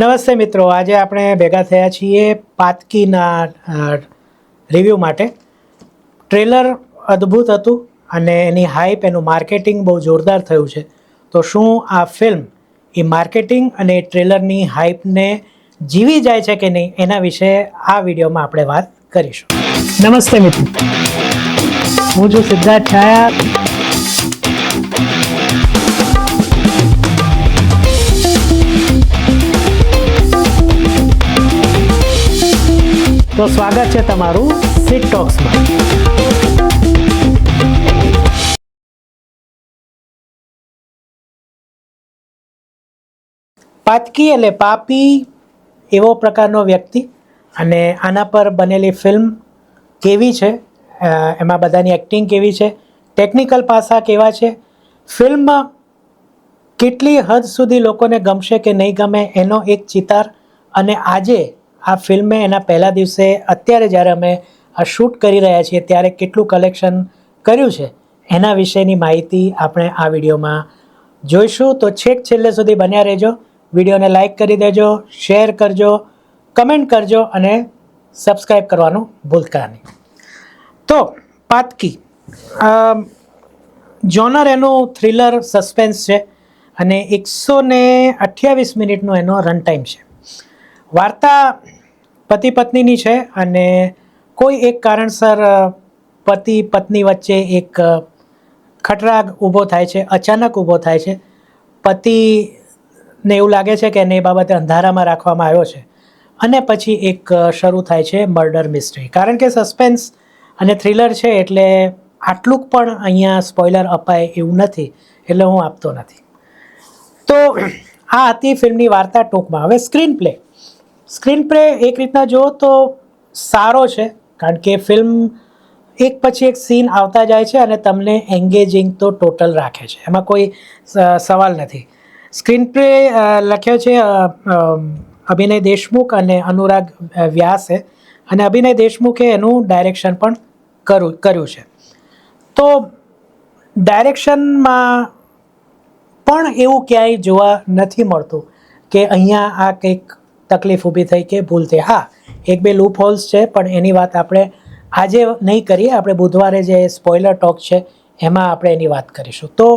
નમસ્તે મિત્રો, આજે આપણે ભેગા થયા છીએ પાતકીના રિવ્યૂ માટે. ટ્રેલર અદ્ભુત હતું અને એની હાઈપ એનું માર્કેટિંગ બહુ જોરદાર થયું છે. તો શું આ ફિલ્મ એ માર્કેટિંગ અને ટ્રેલરની હાઈપને જીવી જાય છે કે નહીં, એના વિશે આ વિડીયોમાં આપણે વાત કરીશું. નમસ્તે મિત્રો. હું છું સિદ્ધાર્થ છાયા. તો સ્વાગત છે તમારું સિટ ટોક્સમાં પાતકી એટલે પાપી એવો પ્રકારનો વ્યક્તિ અને આના પર બનેલી ફિલ્મ કેવી છે? એમાં બધાની એક્ટિંગ કેવી છે? ટેકનિકલ પાસા કેવા છે? ફિલ્મમાં કેટલી હદ સુધી લોકોને ગમશે કે નહીં ગમે એનો એક ચિતાર અને આજે આ ફિલ્મે એના પહેલા દિવસે અત્યારે જ્યારે અમે આ શૂટ કરી રહ્યા છીએ ત્યારે કેટલું કલેક્શન કર્યું છે એના વિશેની માહિતી આપણે આ વિડીયોમાં જોઈશું. તો છેક છેલ્લે સુધી બન્યા રહેજો. વિડીયોને લાઇક કરી દેજો, શેર કરજો, કમેન્ટ કરજો અને સબસ્ક્રાઈબ કરવાનું ભૂલતા નહીં. તો પાતકી જોનર એનું થ્રિલર સસ્પેન્સ છે અને એકસો ને અઠ્યાવીસ મિનિટનો એનો રન ટાઈમ છે. વાર્તા પતિ પત્નીની છે અને કોઈ એક કારણસર પતિ પત્ની વચ્ચે એક ખટરાગ ઊભો થાય છે, અચાનક ઊભો થાય છે. પતિને એવું લાગે છે કે એને એ બાબતે અંધારામાં રાખવામાં આવ્યો છે. અને પછી એક શરૂ થાય છે મર્ડર મિસ્ટ્રી કારણ કે સસ્પેન્સ અને થ્રિલર છે એટલે આટલું પણ અહીંયા સ્પોઇલર અપાય એવું નથી, એટલે હું આપતો નથી. તો આ હતી ફિલ્મની વાર્તા ટૂંકમાં. હવે સ્ક્રીન પ્લે સ્ક્રીન પ્લે એક રીતના જુઓ તો સારો છે, કારણ કે ફિલ્મ એક પછી એક સીન આવતા જાય છે અને તમને એન્ગેજિંગ તો ટોટલ રાખે છે. એમાં કોઈ સવાલ નથી. સ્ક્રીન પ્લે લખ્યો છે અભિનય દેશમુખ અને અનુરાગ વ્યાસે. અને અભિનય દેશમુખે એનું ડાયરેક્શન પણ કર્યું કર્યું છે. તો ડાયરેક્શનમાં પણ એવું ક્યાંય જોવા નથી મળતું કે અહીંયા આ કંઈક તકલીફ ઊભી થઈ કે ભૂલ થઈ. હા, એક બે લૂપ હોલ્સ છે, પણ એની વાત આપણે આજે નહીં કરીએ. આપણે બુધવારે જે સ્પોઇલર ટોક છે, એમાં આપણે એની વાત કરીશું. તો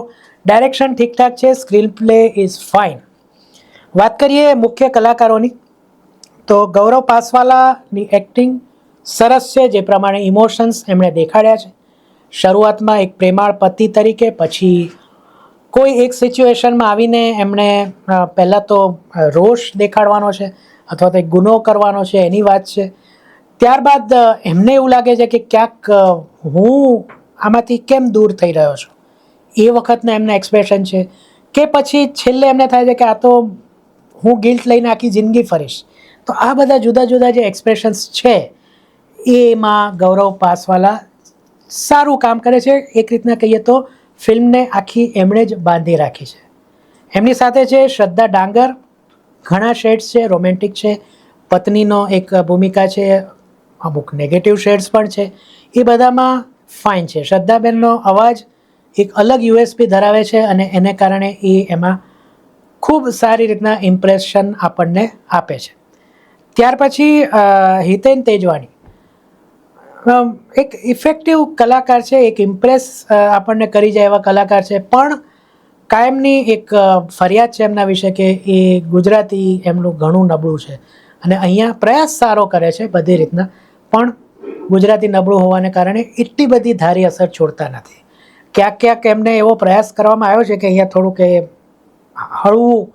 ડાયરેક્શન ઠીકઠાક છે સ્ક્રીન પ્લે ઇઝ ફાઇન વાત કરીએ મુખ્ય કલાકારોની. તો ગૌરવ પાસવાલાની એક્ટિંગ સરસ છે, જે પ્રમાણે ઇમોશન્સ એમણે દેખાડ્યા છે. શરૂઆતમાં એક પ્રેમાળ પતિ તરીકે, પછી કોઈ એક સિચ્યુએશનમાં આવીને એમણે પહેલાં તો રોષ દેખાડવાનો છે અથવા તો ગુનો કરવાનો છે એની વાત છે. ત્યારબાદ એમને એવું લાગે છે કે ક્યાંક હું આમાંથી કેમ દૂર થઈ રહ્યો છું? એ વખતના એમના એક્સપ્રેશન છે કે પછી છેલ્લે એમને થાય છે કે આ તો હું ગિલ્ટ લઈને આખી જિંદગી ફરીશ. તો આ બધા જુદા જુદા જે એક્સપ્રેશન્સ છે, એમાં ગૌરવ પાસવાલા સારું કામ કરે છે. એક રીતના કહીએ તો ફિલ્મને આખી એમણે જ બાંધી રાખી છે. એમની સાથે છે શ્રદ્ધા ડાંગર, ઘણા શેડ્સ છે, રોમેન્ટિક છે, પત્નીનો એક ભૂમિકા છે, અમુક નેગેટિવ શેડ્સ પણ છે. એ બધામાં ફાઇન છે. શ્રદ્ધાબેનનો અવાજ એક અલગ યુએસપી ધરાવે છે અને એને કારણે એ એમાં ખૂબ સારી રીતના ઇમ્પ્રેશન આપણને આપે છે. ત્યાર પછી હિતેન તેજવાણી. એક ઇફેક્ટિવ કલાકાર છે, એક ઇમ્પ્રેસ આપણને કરી જાય એવા કલાકાર છે. પણ કાયમની એક ફરિયાદ છે એમના વિશે કે એ ગુજરાતી એમનું ઘણું નબળું છે. અને અહીંયા પ્રયાસ સારો કરે છે બધી રીતના, પણ ગુજરાતી નબળું હોવાને કારણે એટલી બધી ધારી અસર છોડતા નથી. ક્યાંક ક્યાંક એમને એવો પ્રયાસ કરવામાં આવ્યો છે કે અહીંયા થોડુંક એ હળવું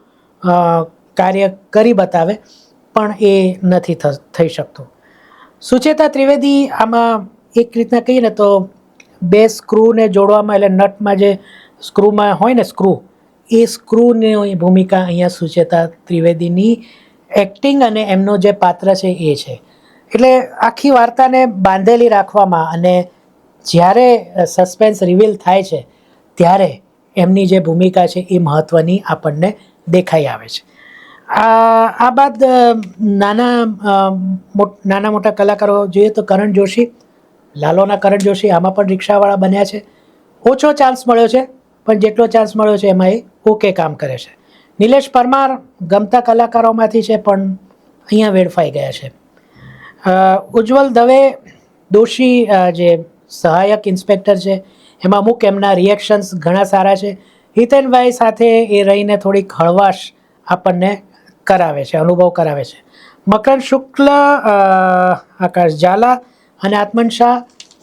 કાર્ય કરી બતાવે, પણ એ નથી થઈ શકતું. સુચેતા ત્રિવેદી આમાં એક રીતના કહીએ ને તો બે સ્ક્રૂને જોડવામાં એટલે નટમાં જે સ્ક્રૂમાં હોય ને સ્ક્રૂ, એ સ્ક્રૂની ભૂમિકા અહીંયા સુચેતા ત્રિવેદીની એક્ટિંગ અને એમનો જે પાત્ર છે એ છે. એટલે આખી વાર્તાને બાંધેલી રાખવામાં અને જ્યારે સસ્પેન્સ રિવીલ થાય છે, ત્યારે એમની જે ભૂમિકા છે એ મહત્ત્વની આપણને દેખાઈ આવે છે. આ બાદ નાના નાના મોટા કલાકારો જોઈએ તો કરણ જોશી, લાલોના કરણ જોશી આમાં પણ રિક્ષાવાળા બન્યા છે. ઓછો ચાન્સ મળ્યો છે, પણ જેટલો ચાન્સ મળ્યો છે એમાં એ ઓકે કામ કરે છે. નિલેશ પરમાર ગમતા કલાકારોમાંથી છે, પણ અહીંયા વેડફાઈ ગયા છે. ઉજ્જવલ દવે દોશી જે સહાયક ઇન્સ્પેક્ટર છે, એમાં અમુક એમના રિએક્શન્સ ઘણા સારા છે. હિતેનભાઈ સાથે એ રહીને થોડીક હળવાશ આપણને કરાવે છે, અનુભવ કરાવે છે. મકરંદ શુક્લ આકાશ ઝાલા અને આત્મન શાહ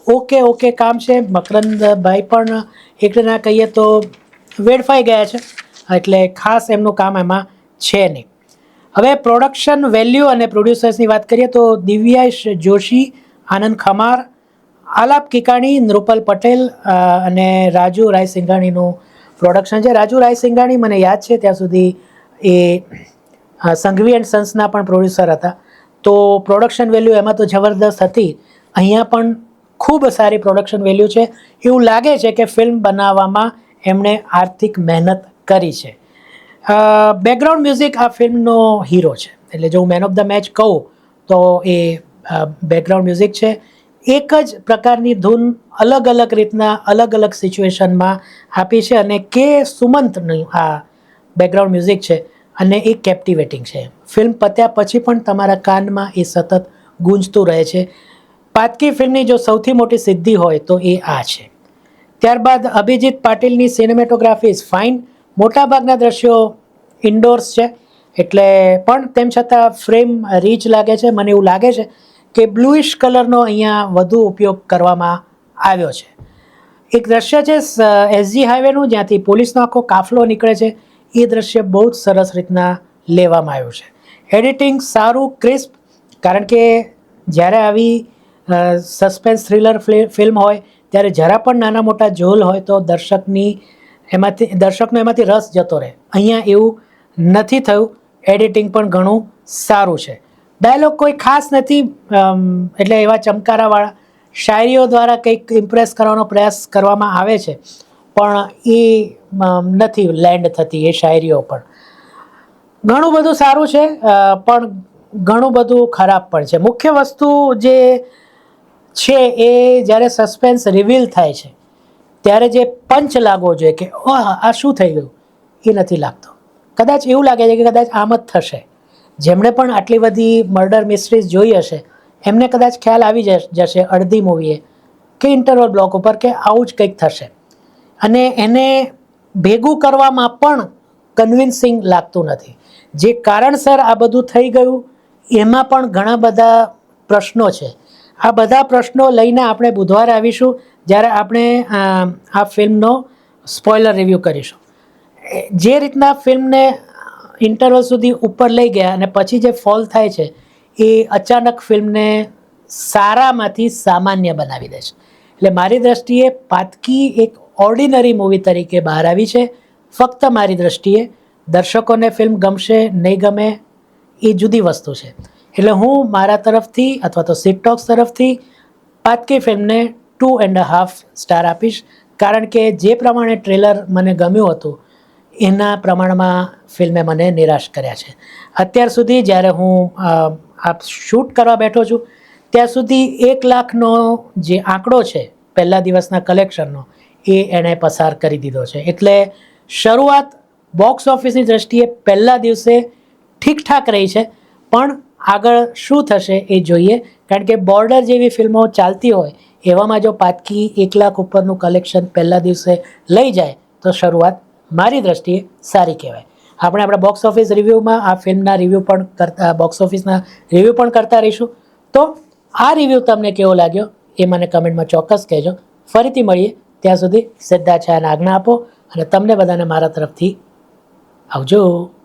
ઓકે ઓકે કામ છે. મકરંદભાઈ પણ એક ના કહીએ તો વેડફાઈ ગયા છે, એટલે ખાસ એમનું કામ એમાં છે નહીં. હવે પ્રોડક્શન વેલ્યુ અને પ્રોડ્યુસર્સની વાત કરીએ તો દિવ્યાશ જોશી, આનંદ ખમાર, આલાપ કિકાણી, નૃપલ પટેલ અને રાજુ રાય સિંઘાણીનું પ્રોડક્શન છે. રાજુ રાય સિંઘાણી મને યાદ છે, ત્યાં સુધી એ સંઘવી એન્ડ સન્સના પણ પ્રોડ્યુસર હતા. તો પ્રોડક્શન વેલ્યુ એમાં તો જબરદસ્ત હતી. અહીંયા પણ ખૂબ સારી પ્રોડક્શન વેલ્યુ છે. એવું લાગે છે કે ફિલ્મ બનાવવામાં એમણે આર્થિક મહેનત કરી છે. બેકગ્રાઉન્ડ મ્યુઝિક આ ફિલ્મનો હીરો છે. એટલે જો હું મેન ઓફ ધ મેચ કહું, તો એ બેકગ્રાઉન્ડ મ્યુઝિક છે. એક જ પ્રકારની ધૂન અલગ અલગ રીતના, અલગ અલગ સિચ્યુએશનમાં આપી છે અને કે સુમંતનું આ બેકગ્રાઉન્ડ મ્યુઝિક છે. અને એ કેપ્ટિવેટિંગ છે. ફિલ્મ પત્યા પછી પણ તમારા કાનમાં એ સતત ગુંજતું રહે છે. પાતકી ફિલ્મની જો સૌથી મોટી સિદ્ધિ હોય તો એ આ છે. ત્યારબાદ અભિજીત પાટીલની સિનેમેટોગ્રાફી ઇઝ ફાઇન મોટાભાગના દ્રશ્યો ઇન્ડોર્સ છે. એટલે પણ તેમ છતાં ફ્રેમ રીચ લાગે છે. મને એવું લાગે છે કે બ્લુઇશ કલરનો અહીંયા વધુ ઉપયોગ કરવામાં આવ્યો છે. એક દ્રશ્ય છે એસજી હાઈવેનું જ્યાંથી પોલીસનો આખો કાફલો નીકળે છે. એ દ્રશ્ય બહુ જ સરસ રીતના લેવામાં આવ્યું છે. એડિટિંગ સારું ક્રિસ્પ કારણ કે જ્યારે આવી સસ્પેન્સ થ્રિલર ફિલ્મ હોય, ત્યારે જરા પણ નાના મોટા ઝોલ હોય તો દર્શકની એમાંથી, દર્શકનો એમાંથી રસ જતો રહે. અહીંયા એવું નથી થયું. એડિટિંગ પણ ઘણું સારું છે. ડાયલોગ કોઈ ખાસ નથી એટલે એવા ચમકારાવાળા શાયરીઓ દ્વારા કંઈક ઇમ્પ્રેસ કરવાનો પ્રયાસ કરવામાં આવે છે. પણ એ નથી લેન્ડ થતી એ શાયરીઓ પણ. ઘણું બધું સારું છે પણ ઘણું બધું ખરાબ પણ છે. મુખ્ય વસ્તુ જે છે એ જ્યારે સસ્પેન્સ રિવીલ થાય છે, ત્યારે જે પંચ લાગવો જોઈએ કે, ઓહ, આ શું થઈ ગયું? એ નથી લાગતો. કદાચ એવું લાગે છે કે કદાચ આમ જ થશે. જેમણે પણ આટલી બધી મર્ડર મિસ્ટ્રીઝ જોઈ હશે, એમને કદાચ ખ્યાલ આવી જશ- અડધી મૂવીએ કે ઇન્ટરવલ બ્લોક ઉપર કે આવું જ કંઈક થશે. અને એને ભેગું કરવામાં પણ કન્વિન્સિંગ લાગતું નથી. જે કારણસર આ બધું થઈ ગયું, એમાં પણ ઘણા બધા પ્રશ્નો છે. આ બધા પ્રશ્નો લઈને આપણે બુધવારે આવીશું, જ્યારે આપણે આ ફિલ્મનો સ્પોઇલર રિવ્યૂ કરીશું. જે રીતના ફિલ્મને ઇન્ટરવલ સુધી ઉપર લઈ ગયા અને પછી જે ફોલ થાય છે, એ અચાનક ફિલ્મને સારામાંથી સામાન્ય બનાવી દે છે. એટલે મારી દ્રષ્ટિએ પાતકી એક ઓર્ડિનરી મૂવી તરીકે બહાર આવી છે. ફક્ત મારી દ્રષ્ટિએ દર્શકોને ફિલ્મ ગમશે, નહીં ગમે, એ જુદી વસ્તુ છે. એટલે હું મારા તરફથી અથવા તો સિટટોક્સ તરફથી પાતકી ફિલ્મને ટુ એન્ડ હાફ સ્ટાર આપીશ. કારણ કે જે પ્રમાણે ટ્રેલર મને ગમ્યું હતું, એના પ્રમાણમાં ફિલ્મે મને નિરાશ કર્યા છે. અત્યાર સુધી જ્યારે હું આ શૂટ કરવા બેઠો છું, ત્યાં સુધી એક લાખનો જે આંકડો છે, પહેલા દિવસના કલેક્શનનો એ એણે પસાર કરી દીધો છે. એટલે શરૂઆત બોક્સ ઓફિસની દ્રષ્ટિએ પહેલા દિવસે ઠીકઠાક રહી છે. પણ આગળ શું થશે એ જોઈએ. કારણ કે બોર્ડર જેવી ફિલ્મો ચાલતી હોય, એવામાં જો પાતકી એક લાખ ઉપરનું કલેક્શન પહેલા દિવસે લઈ જાય, તો શરૂઆત મારી દ્રષ્ટિએ સારી કહેવાય. આપણે આપણા બોક્સ ઓફિસ રિવ્યૂમાં આ ફિલ્મના રિવ્યૂ પણ કરતા બોક્સ ઓફિસના રિવ્યૂ પણ કરતા રહીશું. તો આ રિવ્યૂ તમને કેવો લાગ્યો એ મને કમેન્ટમાં ચોક્કસ કહેજો. ફરીથી મળીએ. ત્યાં સુધી સિદ્ધાચાર્યને આજ્ઞા આપો અને તમને બધાને મારા તરફથી આવજો.